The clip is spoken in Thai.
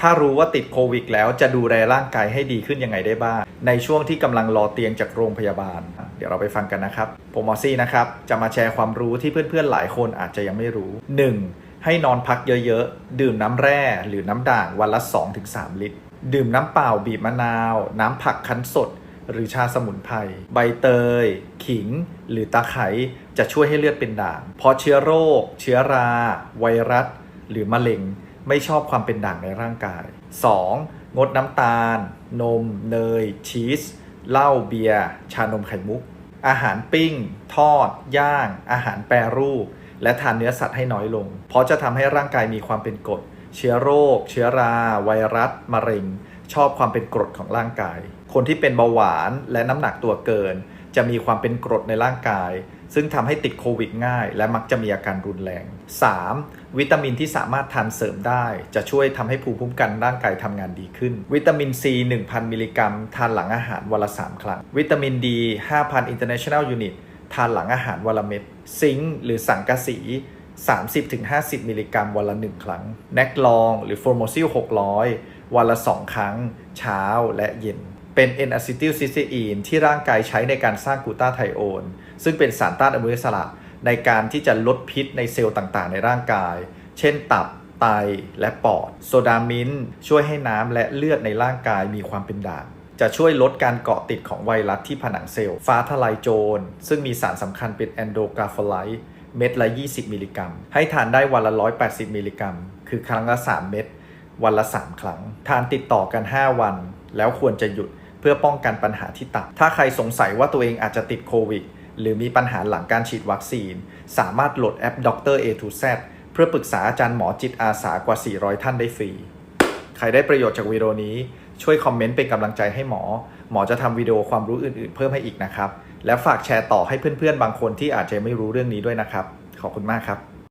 ถ้ารู้ว่าติดโควิดแล้วจะดูแลร่างกายให้ดีขึ้นยังไงได้บ้าง ในช่วงที่กำลังรอเตียงจากโรงพยาบาล เดี๋ยวเราไปฟังกันนะครับ ผมมอซี่นะครับ จะมาแชร์ความรู้ที่เพื่อนๆหลายคนอาจจะยังไม่รู้ 1. ให้นอนพักเยอะๆ ดื่มน้ำแร่หรือน้ำด่างวันละ 2-3 ลิตร ดื่มน้ำเปล่าบีบมะนาว น้ำผักคั้นสด หรือชาสมุนไพร ใบเตย ขิง หรือตะไคร้จะช่วยให้เลือดเป็นด่างเพราะเชื้อโรค เชื้อรา ไวรัส หรือมะเร็ง ไม่ชอบความเป็นด่างในร่างกาย 2. งดน้ำตาล นม เนย ชีส เหล้า เบียร์ ชานมไข่มุก อาหารปิ้ง ทอด ย่าง อาหารแปรรูป และทานเนื้อสัตว์ให้น้อยลง เพราะจะทำให้ร่างกายมีความเป็นกรด เชื้อโรค เชื้อรา ไวรัส มะเร็ง ชอบความเป็นกรดของร่างกาย คนที่เป็นเบาหวานและน้ำหนักตัวเกิน จะมีความเป็นกรดในร่างกาย ซึ่งทำให้ติดโควิดง่าย และมักจะมีอาการรุนแรง 3. วิตามินที่สามารถทานเสริมได้ จะช่วยทำให้ภูมิคุ้มกันร่างกายทำงานดีขึ้น วิตามิน C 1000 มิลลิกรัม ทานหลังอาหารวันละ 3 ครั้ง วิตามิน D 5,000 international unit ทานหลังอาหารวันละเม็ด ซิงค์หรือสังกะสี 30-50 มิลลิกรัมวันละ 1 ครั้ง แนกลอง หรือโฟร์โมซิล600 วันละ 2 ครั้ง เช้าและเย็น เป็น N อะซิติลซิสเตอีนที่ร่างกายใช้ในการสร้างกูตาไทโอน ซึ่งเป็นสารต้านอนุมูลอิสระ ในการที่จะลดพิษในเซลล์ต่างๆ ในร่างกาย เช่นตับไตและปอด โซดามินช่วยให้น้ำและเลือดในร่างกายมีความเป็นด่างจะช่วยลดการเกาะติดของไวรัสที่ผนังเซลล์ ฟ้าทลายโจร ซึ่งมีสารสำคัญเป็นแอนโดกราฟไลต์เม็ดละ 20 มิลลิกรัม ให้ทานได้วันละ 180 มิลลิกรัม คือครั้งละ 3 เม็ดวันละ 3 ครั้ง ทานติดต่อกัน 5 วัน แล้วควรจะหยุด พื่อป้องกันปัญหาที่ตับถ้าใครสงสัยว่าตัวเองอาจจะติดโควิด หรือมีปัญหาหลังการฉีดวัคซีน สามารถโหลดแอป Dr. A to Z เพื่อปรึกษาอาจารย์หมอจิตอาสากว่า 400 ท่านได้ฟรี ใครได้ประโยชน์จากวิดีโอนี้ ช่วยคอมเมนต์เป็นกำลังใจให้หมอ หมอจะทำวิดีโอความรู้อื่น ๆ เพิ่มให้อีกนะครับ และฝากแชร์ต่อให้เพื่อนๆ บางคนที่อาจจะไม่รู้เรื่องนี้ด้วยนะครับ ขอบคุณมากครับ